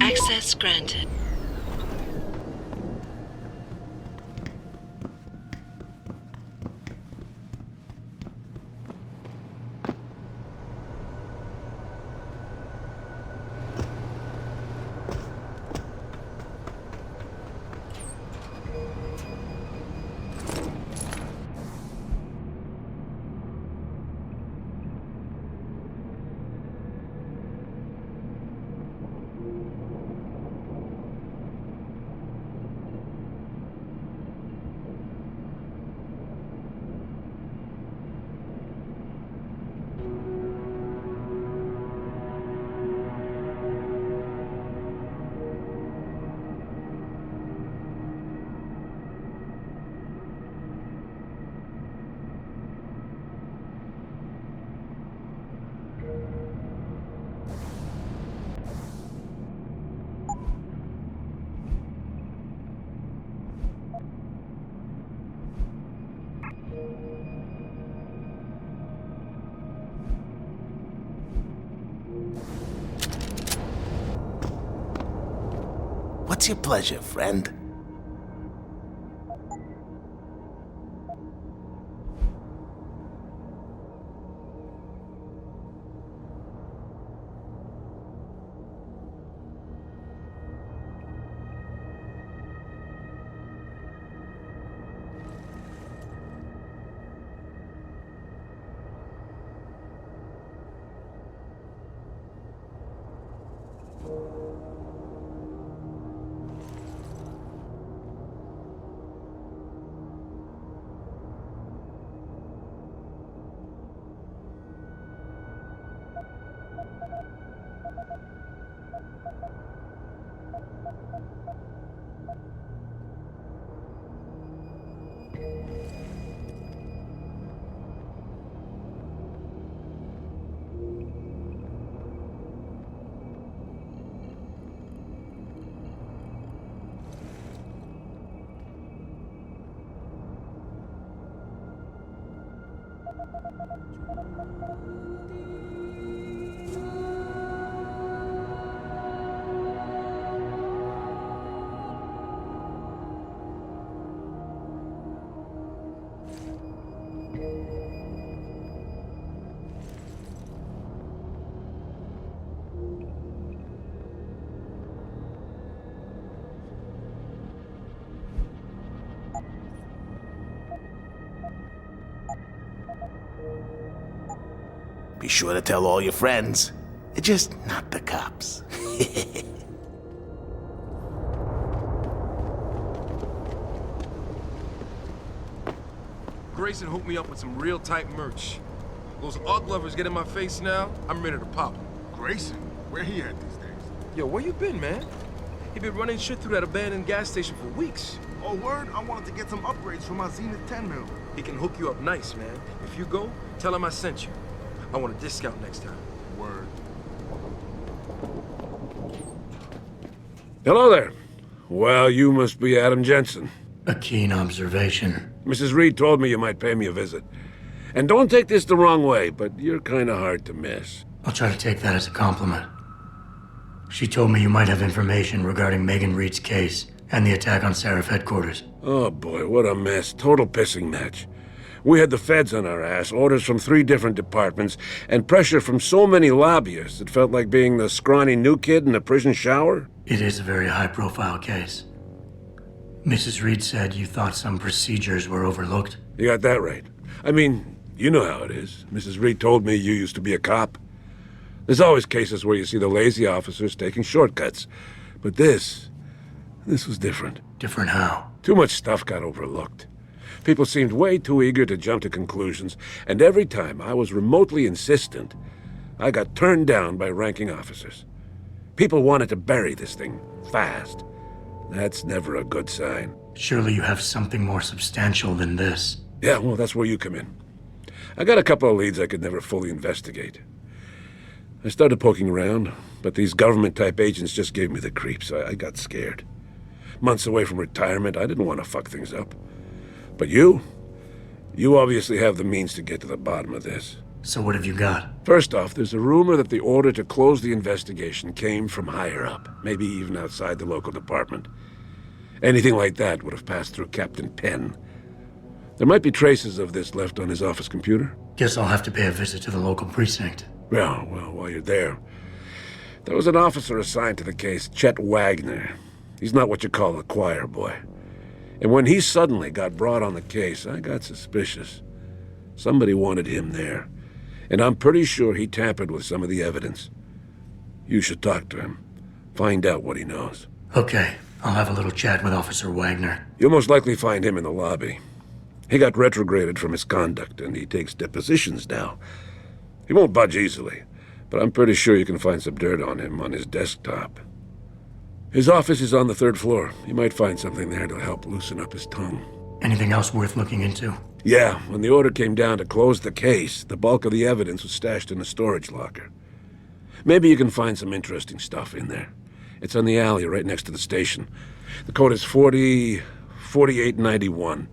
Access granted. Your pleasure, friend? Be sure to tell all your friends. Just not the cops. Grayson hooked me up with some real tight merch. Those art lovers get in my face now, I'm ready to pop. Grayson, where he at these days? Yo, where you been, man? He been running shit through that abandoned gas station for weeks. Oh, word, I wanted to get some upgrades for my Zenith 10 mil. He can hook you up nice, man. If you go, tell him I sent you. I want a discount next time. Word. Hello there. Well, you must be Adam Jensen. A keen observation. Mrs. Reed told me you might pay me a visit. And don't take this the wrong way, but you're kind of hard to miss. I'll try to take that as a compliment. She told me you might have information regarding Megan Reed's case and the attack on Seraph headquarters. Oh boy, what a mess. Total pissing match. We had the feds on our ass, orders from three different departments, and pressure from so many lobbyists it felt like being the scrawny new kid in the prison shower. It is a very high profile case. Mrs. Reed said you thought some procedures were overlooked. You got that right. I mean, you know how it is. Mrs. Reed told me you used to be a cop. There's always cases where you see the lazy officers taking shortcuts. But this, this was different. Different how? Too much stuff got overlooked. People seemed way too eager to jump to conclusions, and every time I was remotely insistent, I got turned down by ranking officers. People wanted to bury this thing fast. That's never a good sign. Surely you have something more substantial than this. Yeah, well, that's where you come in. I got a couple of leads I could never fully investigate. I started poking around, but these government type agents just gave me the creeps. I, I got scared. Months away from retirement, I didn't want to fuck things up. But you? You obviously have the means to get to the bottom of this. So what have you got? First off, there's a rumor that the order to close the investigation came from higher up, maybe even outside the local department. Anything like that would have passed through Captain Penn. There might be traces of this left on his office computer. Guess I'll have to pay a visit to the local precinct. Well, well, while you're there, there was an officer assigned to the case, Chet Wagner. He's not what you call a choir boy. And when he suddenly got brought on the case, I got suspicious. Somebody wanted him there. And I'm pretty sure he tampered with some of the evidence. You should talk to him. Find out what he knows. Okay, I'll have a little chat with Officer Wagner. You'll most likely find him in the lobby. He got retrograded from his conduct, and he takes depositions now. He won't budge easily, but I'm pretty sure you can find some dirt on him on his desktop. His office is on the third floor. You might find something there to help loosen up his tongue. Anything else worth looking into? Yeah, when the order came down to close the case, the bulk of the evidence was stashed in a storage locker. Maybe you can find some interesting stuff in there. It's on the alley right next to the station. The code is 40... 4891.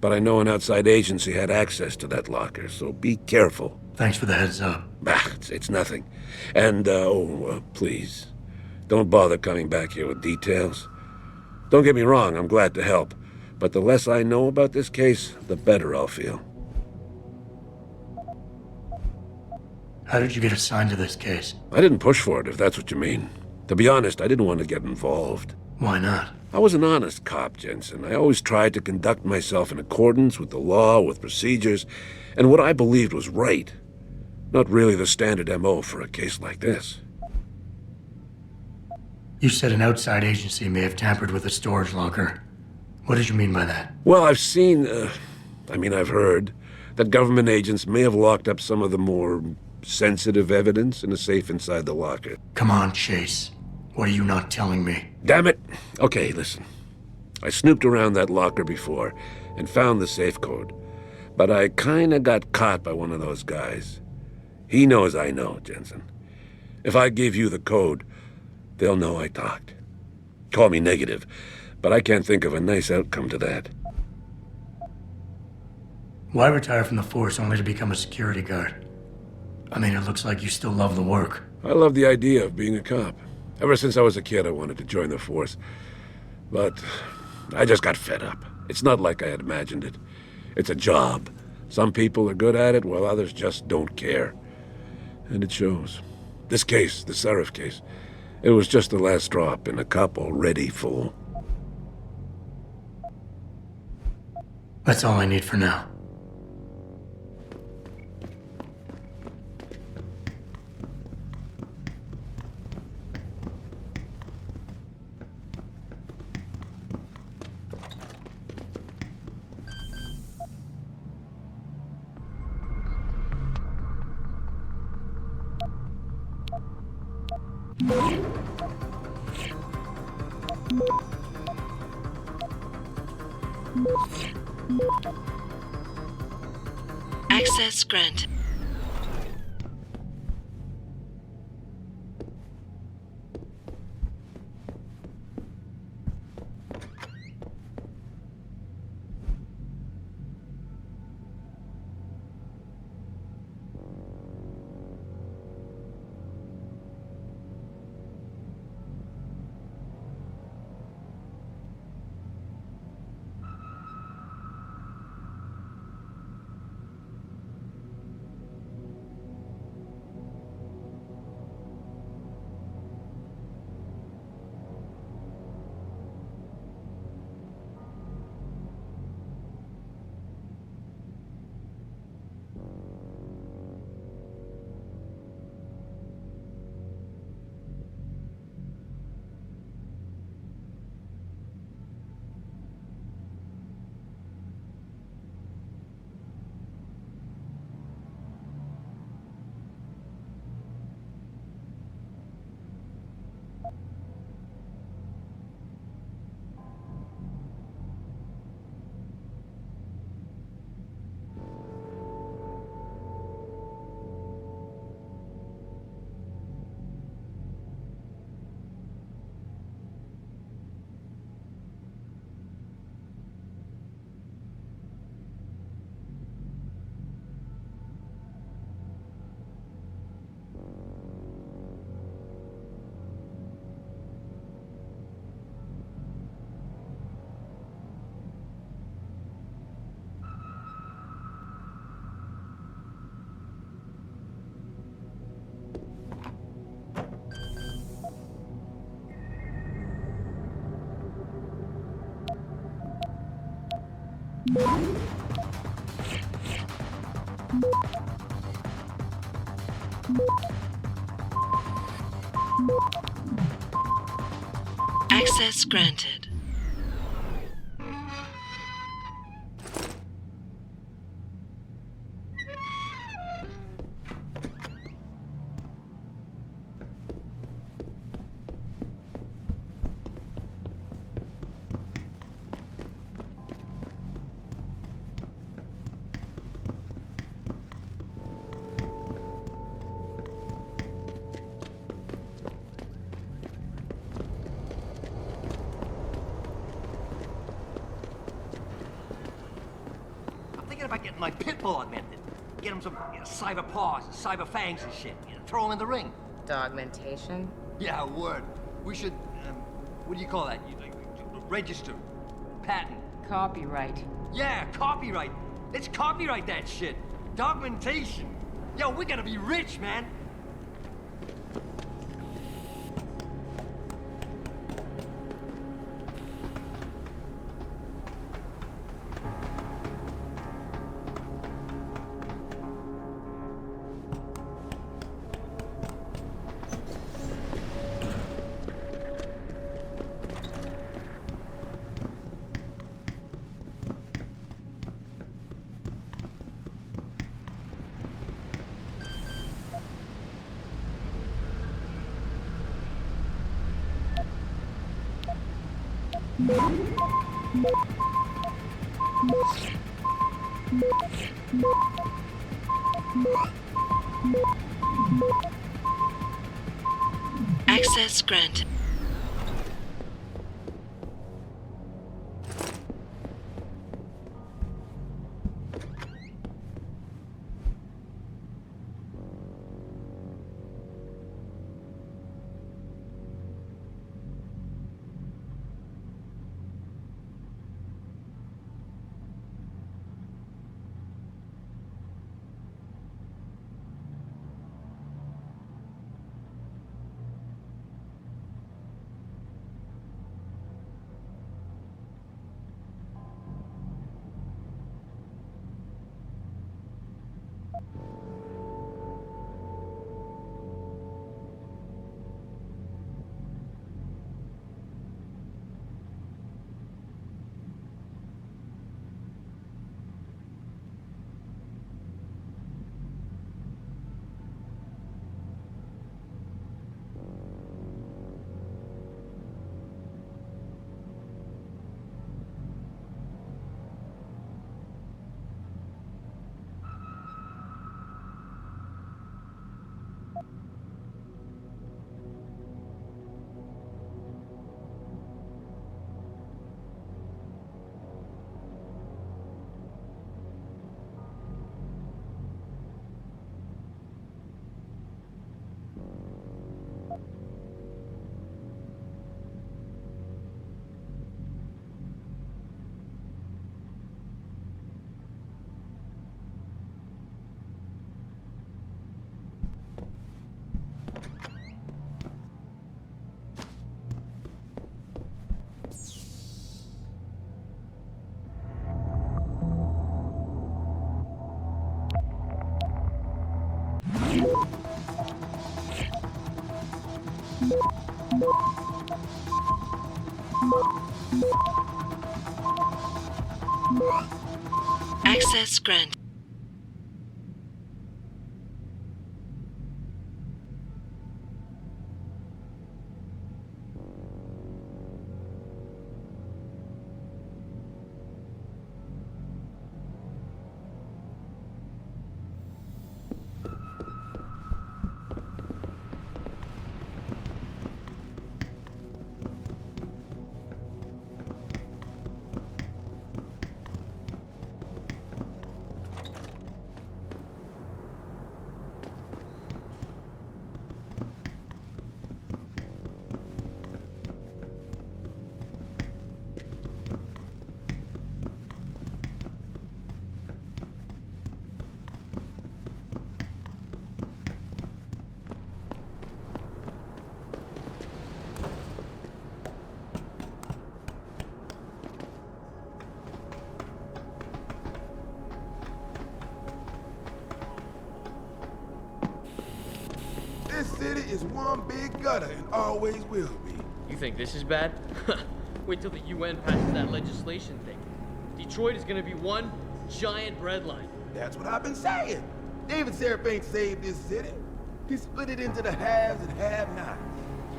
But I know an outside agency had access to that locker, so be careful. Thanks for the heads up. Bah, it's, it's nothing. And, uh, oh, uh, please, don't bother coming back here with details. Don't get me wrong, I'm glad to help. But the less I know about this case, the better I'll feel. How did you get assigned to this case? I didn't push for it, if that's what you mean. To be honest, I didn't want to get involved. Why not? I was an honest cop, Jensen. I always tried to conduct myself in accordance with the law, with procedures, and what I believed was right. Not really the standard MO for a case like this. You said an outside agency may have tampered with the storage locker. What did you mean by that? Well, I've seen, uh, I mean, I've heard that government agents may have locked up some of the more sensitive evidence in a safe inside the locker. Come on, Chase. What are you not telling me? Damn it! Okay, listen. I snooped around that locker before and found the safe code. But I kinda got caught by one of those guys. He knows I know, Jensen. If I give you the code, they'll know I talked. Call me negative, but I can't think of a nice outcome to that. Why retire from the force only to become a security guard? I mean, it looks like you still love the work. I love the idea of being a cop. Ever since I was a kid, I wanted to join the force. But I just got fed up. It's not like I had imagined it. It's a job. Some people are good at it, while others just don't care. And it shows. This case, the Seraph case, it was just the last drop in a cup already full. That's all I need for now. Access granted. Access granted. About getting my pit bull augmented. Get him some you know, cyber paws and cyber fangs and shit. You know, throw him in the ring. Dogmentation? Yeah, word. We should, um, what do you call that? You, like, register. Patent. Copyright. Yeah, copyright. Let's copyright that shit. Dogmentation. Yo, we gotta be rich, man. Access granted. Access granted. Is one big gutter and always will be. You think this is bad? Wait till the UN passes that legislation thing. Detroit is gonna be one giant breadline. That's what I've been saying. David Seraph ain't saved this city. He split it into the haves and have-nots.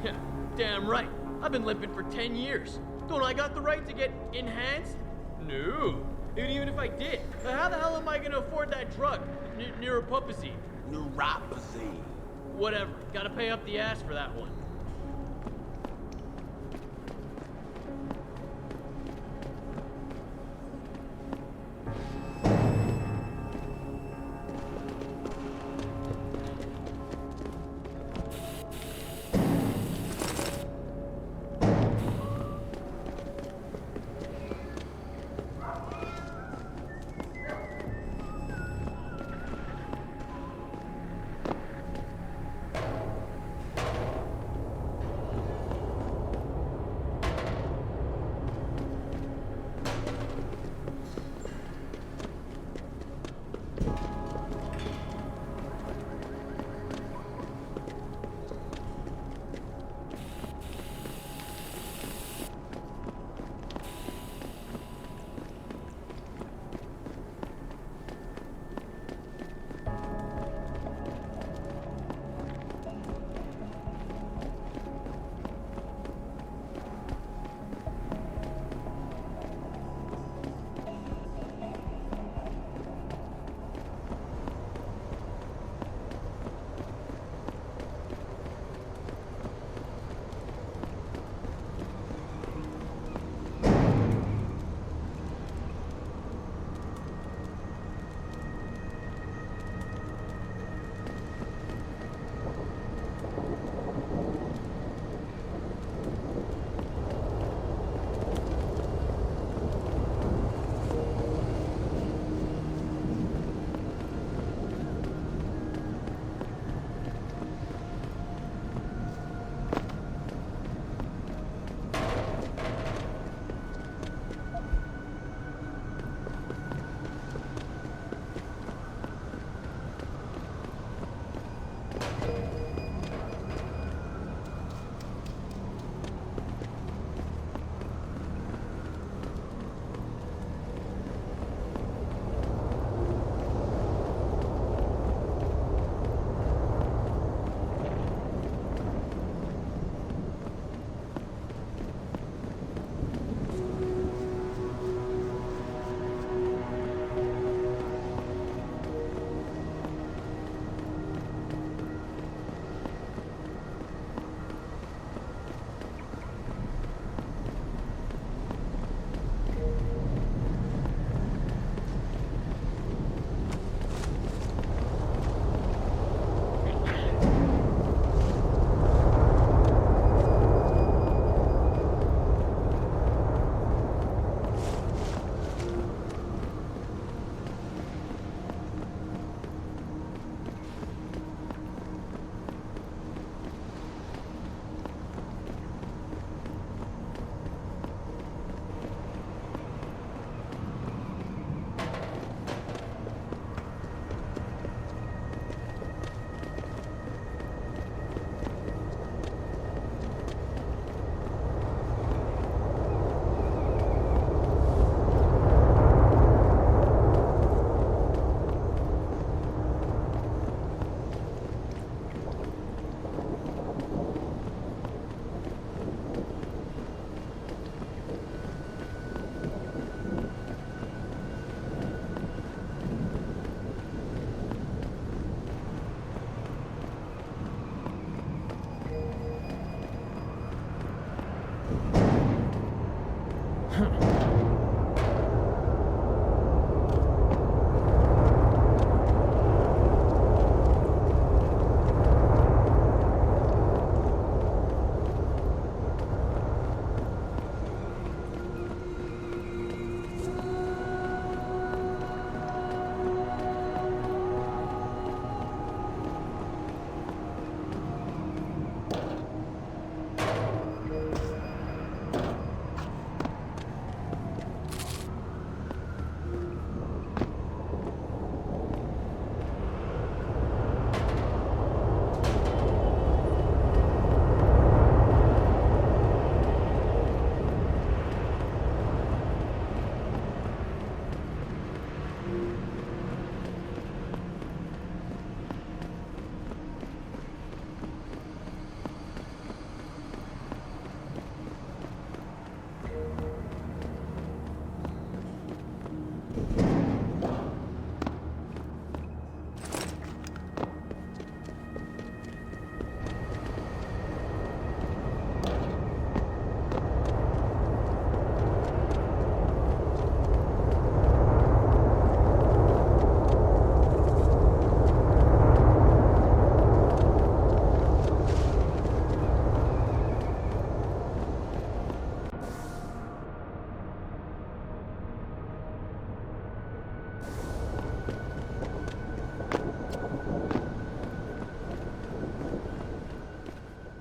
Yeah, damn right. I've been limping for 10 years. Don't I got the right to get enhanced? No. And even if I did, how the hell am I gonna afford that drug? N- neuropupazine. Neuropathy. Whatever. Gotta pay up the ass for that one.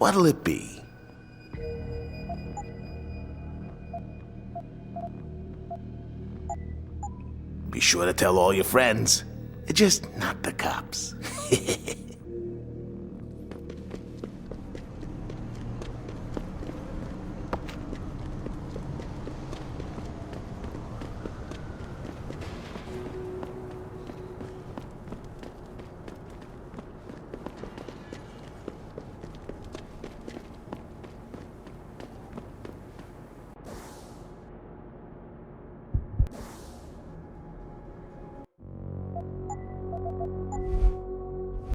What'll it be? Be sure to tell all your friends. Just not the cops.